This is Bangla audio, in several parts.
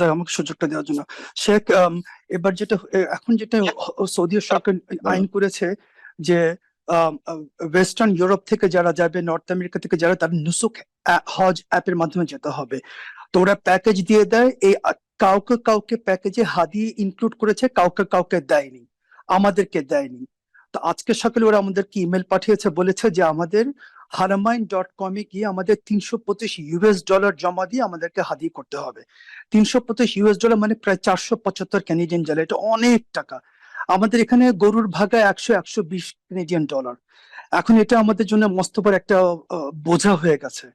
যাক, আমাকে সুযোগটা দেওয়ার জন্য। শেখ এবার যেটা এখন যেটা সৌদি সরকার আইন করেছে যে ওয়েস্টার্ন ইউরোপ থেকে যারা যাবে নর্থ আমেরিকা থেকে যারা তারা নুসুক হজ অ্যাপের মাধ্যমে যেতে হবে। তো ওরা প্যাকেজ দিয়ে দেয় এই কাউকে কাউকে প্যাকেজে হাদি ইনক্লুড করেছে কাউকে কাউকে দেয়নি আমাদেরকে দেয়নি। তো আজকে সকালে ওরা আমাদেরকে ইমেল পাঠিয়েছে বলেছে যে আমাদের হারামাইন ডট কমে গিয়ে আমাদের তিনশো পঁচিশ ইউএস ডলার জমা দিয়ে আমাদেরকে হাদি করতে হবে। তিনশো পঁচিশ ইউএস ডলার মানে প্রায় চারশো পঁচাত্তর ক্যানেডিয়ান ডলার এটা অনেক টাকা। আমাদের এখানে গরুর ভাগা একশো একশো বিশ ক্যানেডিয়ান ডলার এখন এটা আমাদের জন্য মস্ত একটা বোঝা হয়ে গেছে।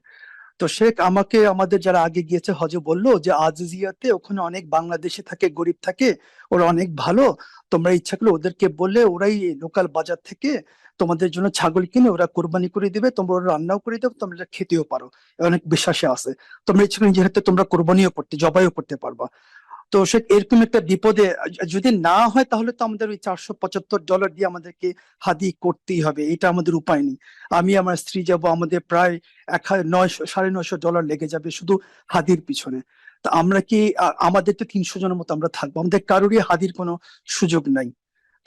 তো শেখ আমাকে, আমাদের যারা আগে গিয়েছে, হজে বলল যে, আজিজিয়াতে ওখানে অনেক বাংলাদেশে থাকে, গরিব থাকে, ওরা অনেক ভালো। তোমরা ইচ্ছা করলে ওদেরকে বললে ওরাই লোকাল বাজার থেকে তোমাদের জন্য ছাগল কিনে ওরা কোরবানি করে দিবে। তোমরা ওরা রান্নাও করে দেবে তোমরা খেতেও পারো। অনেক বিশ্বাসে আছে। তোমরা ইচ্ছা করলে যেহেতু তোমরা কোরবানিও করতে, জবাইও করতে পারবা। তো সে এরকম একটা বিপদে, যদি না হয় তাহলে তো আমাদের ওই চারশো পঁচাত্তর ডলার দিয়ে আমাদেরকে হাদি করতেই হবে, এটা আমাদের উপায় নেই। আমি আমার স্ত্রী যাব, আমাদের প্রায় এক নয়শো, সাড়ে নয়শো ডলার লেগে যাবে শুধু হাদির পিছনে। তা আমরা কি আমাদের তো তিনশো জনের মতো আমরা থাকব, আমাদের কারোরই হাদির কোনো সুযোগ নাই।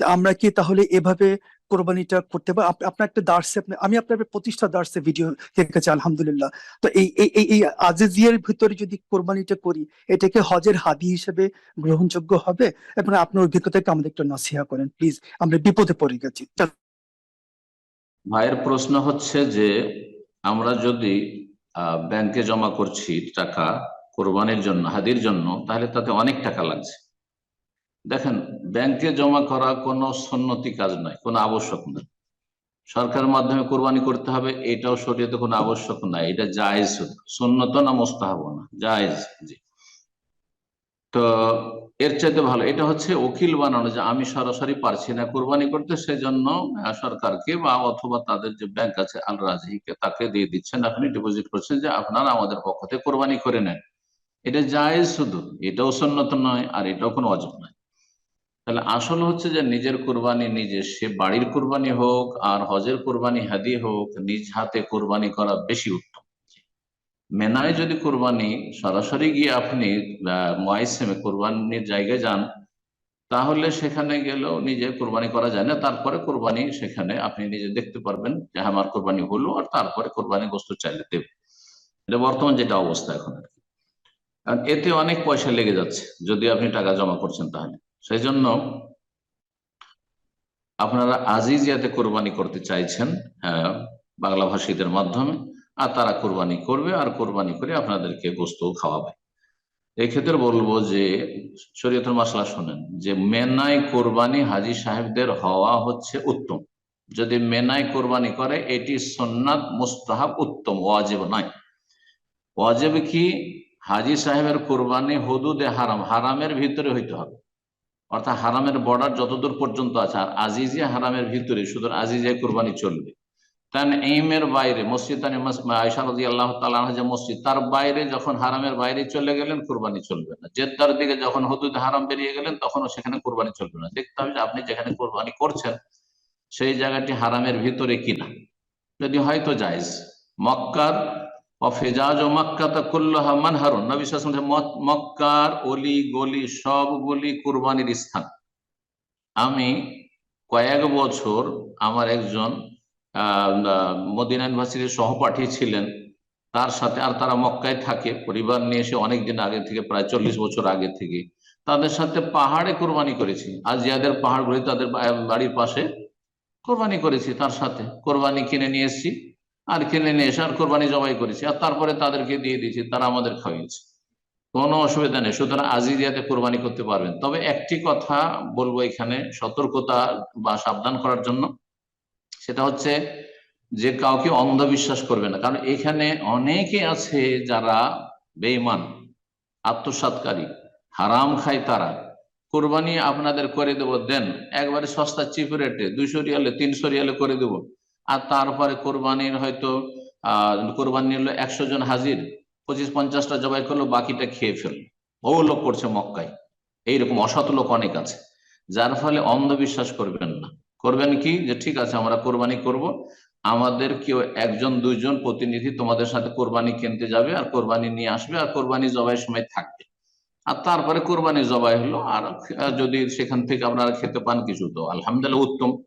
আমরা কি তাহলে এভাবে কোরবানিটা করতে পারি আপনার একটা দার্সে আমি আপনার প্রতিষ্ঠা দার্সে ভিডিও দেখেছি আলহামদুলিল্লাহ। তো এই এই, এই- আজিজিয়ার ভিতরে যদি কোরবানিটা করি, এটাকে হজের হাদি হিসেবে গ্রহণযোগ্য হবে? এবং আপনার অভিজ্ঞতাকে আমাদের একটু নসিহা করেন, প্লিজ। আমরা বিপদে পড়ে গেছি। ভাইয়ের প্রশ্ন হচ্ছে যে, আমরা যদি ব্যাংকে জমা করছি টাকা কোরবানির জন্য, হাদির জন্য, তাহলে তাতে অনেক টাকা লাগছে। দেখেন ব্যাংকে জমা করা কোনো সন্নতি কাজ নয়, কোনো আবশ্যক নয়। সরকারের মাধ্যমে কোরবানি করতে হবে, এটাও শরীয়তে কোনো আবশ্যক নাই এটা জায়েজ সুন্নত না মোস্তাহাব না, জায়েজ, জি। তো এর চাইতে ভালো, এটা হচ্ছে উকিল বানানো যে আমি সরাসরি পারছি না কোরবানি করতে, সেজন্য সরকারকে বা অথবা তাদের যে ব্যাংক আছে আল তাকে দিয়ে দিচ্ছেন, আপনি ডিপোজিট করছেন যে আপনারা আমাদের পক্ষ থেকে কোরবানি করে নেন। এটা জায়েজ শুধু, এটাও সন্ন্যত নয়, আর এটাও কোনো অজব নয়। তাহলে আসল হচ্ছে যে নিজের কোরবানি নিজে, সে বাড়ির কোরবানি হোক আর হজের কোরবানি হাদি হোক, নিজ হাতে কোরবানি করা বেশি উত্তম। মেনায় যদি কোরবানি, সরাসরি গিয়ে আপনি ময়সেমে কোরবানির জায়গায় যান, তাহলে সেখানে গেলেও নিজে কোরবানি করা যায় না। তারপরে কোরবানি সেখানে আপনি নিজে দেখতে পারবেন যে আমার কোরবানি হলো আর তারপরে কোরবানি বস্তু চাইলে দেবে। এটা বর্তমান যেটা অবস্থা এখন আর এতে অনেক পয়সা লেগে যাচ্ছে। যদি আপনি টাকা জমা করছেন তাহলে। সেই জন্য আপনারা আজিজিয়াতে কোরবানি করতে চাইছেন হ্যাঁ বাংলা ভাষীদের মাধ্যমে, আর তারা কোরবানি করবে আর কোরবানি করে আপনাদেরকে গোস্ত খাওয়াবে। এক্ষেত্রে বলব যে, শরীয়তের মাসলা শোনেন, যে মেনাই কোরবানি হাজি সাহেবদের হওয়া হচ্ছে উত্তম। যদি মেনাই কোরবানি করে, এটি সন্ন্যাত মুস্তাহাব উত্তম, ওয়াজেব নয়। ওয়াজেব কি? হাজি সাহেবের কোরবানি হদুদে হারাম, হারামের ভিতরে হইতে হবে। অর্থাৎ হারামের বর্ডার যতদূর পর্যন্ত আছে, আর আজিজিয়া হারামের ভিতরে শুধু আজিজিয়া কোরবানি চলবে। এইমের বাইরে, মসজিদ আয়সা রাজি আল্লাহ যে মসজিদ, তার বাইরে যখন হারামের বাইরে চলে গেলেন, কোরবানি চলবে না। জেদ্দার দিকে যখন হদুদ হারাম বেরিয়ে গেলেন, তখনও সেখানে কোরবানি চলবে না। দেখতে হবে যে আপনি যেখানে কোরবানি করছেন, সেই জায়গাটি হারামের ভিতরে কিনা। যদি হয়তো জায়েজ, মক্কার অফেজাজ ও মক্কা তা কুল্লাহা মানহারুন। নবী মক্কার অলি গলি সবগুলি কুরবানির স্থান। আমি কয়েক বছর আমার একজন মদিনা ইউনিভার্সিটির সহপাঠী ছিলেন। তার সাথে আর তারা মক্কায় থাকে। পরিবার নিয়ে এসে অনেকদিন আগে থেকে, প্রায় চল্লিশ বছর আগে থেকে, তাদের সাথে পাহাড়ে কোরবানি করেছি। আর জিয়াদের পাহাড় তাদের বাড়ির পাশে কোরবানি করেছি তার সাথে। কোরবানি কিনে নিয়ে এসেছি। আর কিনে নিয়ে এসে আর কোরবানি জবাই করেছি। আর তারপরে তাদেরকে দিয়ে দিয়েছি, তারা আমাদের খাওয়িয়েছে। কোনো অসুবিধা নেই, সুতরাং আজিজিয়াতে কোরবানি করতে পারবেন। তবে একটি কথা বলব এখানে, সতর্কতা বা সাবধান করার জন্য। সেটা হচ্ছে যে কাউকে অন্ধবিশ্বাস করবে না। কারণ এখানে অনেকে আছে যারা বেঈমান, আত্মসাৎকারী, হারাম খায় তারা। কোরবানি আপনাদের করে দেব, দেন একবারে সস্তা চিপ রেটে দুইশো রিয়ালে, তিনশো রিয়ালে করে দেব। আর তারপরে কোরবানির হয়তো কোরবানি নিল একশো জন হাজির, পঁচিশ পঞ্চাশটা জবাই করল, বাকিটা খেয়ে ফেলল। ও লোক করছে মক্কায়। এইরকম অসৎ লোক অনেক আছে। যার ফলে অন্ধবিশ্বাস করবেন না। করবেন কি? যে ঠিক আছে, আমরা কোরবানি করব। আমাদের কেউ একজন, দুইজন প্রতিনিধি তোমাদের সাথে কোরবানি কিনতে যাবে আর কোরবানি নিয়ে আসবে আর কোরবানি জবাইয়ের সময় থাকবে। আর তারপরে কোরবানি জবাই হলো। আর যদি সেখান থেকে আপনারা খেতে পান কিছু, তো আলহামদুলিল্লাহ উত্তম।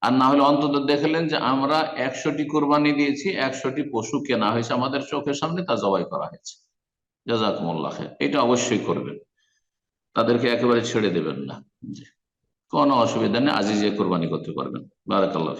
আর না হলে অন্তত দেখলেন যে আমরা একশোটি কোরবানি দিয়েছি, একশোটি পশু কেনা হয়েছে আমাদের চোখের সামনে, তা জবাই করা হয়েছে। জাজাকুমুল্লাহ। এটা অবশ্যই করবেন। তাদেরকে একেবারে ছেড়ে দেবেন না। কোনো অসুবিধা নেই। আজিজে কোরবানি করতে পারবেন। বারাকাল্লাহ